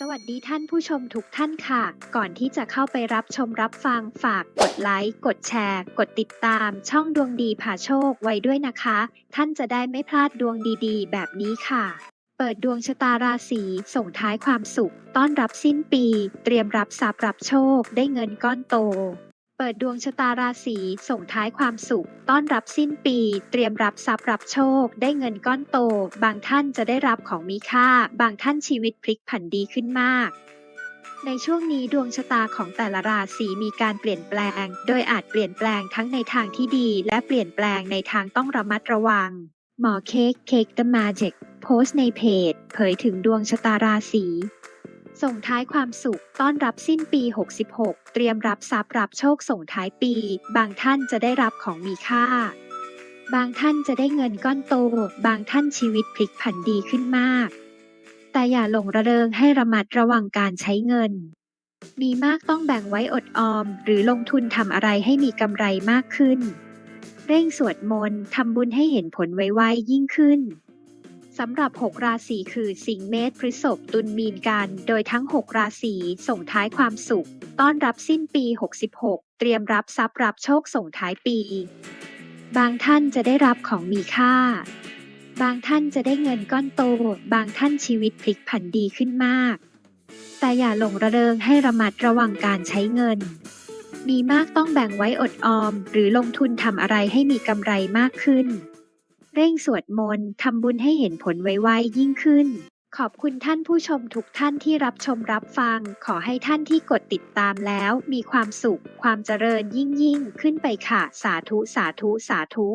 สวัสดีท่านผู้ชมทุกท่านค่ะ ก่อนที่จะเข้าไปรับชมรับฟังฝากกดไลค์ กดแชร์ กดติดตาม ช่องดวงดีผ่าโชคไว้ด้วยนะคะ ท่านจะได้ไม่พลาดดวงดีๆ แบบนี้ค่ะ เปิดดวงชะตาราศีส่งท้ายความสุข ต้อนรับสิ้นปี เตรียมรับทรัพย์รับโชคได้เงินก้อนโต เปิดดวงชะตาราศีส่งท้ายความสุข ต้อนรับสิ้นปี เตรียมรับทรัพย์รับโชค ได้เงินก้อนโต บางท่านจะได้รับของมีค่า บางท่านชีวิตพลิกผันดีขึ้นมาก ในช่วงนี้ดวงชะตาของแต่ละราศีมีการเปลี่ยนแปลง โดยอาจเปลี่ยนแปลงทั้งในทางที่ดี และเปลี่ยนแปลงในทางต้องระมัดระวัง หมอเค้กเค้ก The Magic โพสต์ในเพจ เผยถึงดวงชะตาราศี ส่งท้ายความสุข ต้อนรับสิ้นปี 66 เตรียมรับทรัพย์รับโชคส่งท้ายปี บางท่านจะได้รับของมีค่า บางท่านจะได้เงินก้อนโต บางท่านชีวิตพลิกผันดีขึ้นมาก แต่อย่าหลงระเริงให้ระมัดระวังการใช้เงิน มีมากต้องแบ่งไว้อดออม หรือลงทุนทำอะไรให้มีกำไรมากขึ้น เร่งสวดมนต์ทำบุญให้เห็นผลไวๆยิ่งขึ้น สำหรับ 6 ราศีคือสิงห์เมษพฤษภตุลมีนกัน โดยทั้ง 6 ราศีส่งท้ายความสุข ต้อนรับสิ้นปี 66 เตรียมรับทรัพย์รับโชคส่งท้ายปี บางท่านจะได้รับของมีค่า บางท่านจะได้เงินก้อนโต บางท่านชีวิตพลิกผันดีขึ้นมาก แต่อย่าหลงระเริงให้ระมัดระวังการใช้เงิน มีมากต้องแบ่งไว้อดออม หรือลงทุนทำอะไรให้มีกำไรมากขึ้น เร่งสวดมนต์ทำบุญให้เห็นผลไวๆยิ่งขึ้น ขอบคุณท่านผู้ชมทุกท่านที่รับชมรับฟัง ขอให้ท่านที่กดติดตามแล้ว มีความสุข ความเจริญยิ่งยิ่งๆขึ้นไปค่ะ สาธุสาธุสาธุ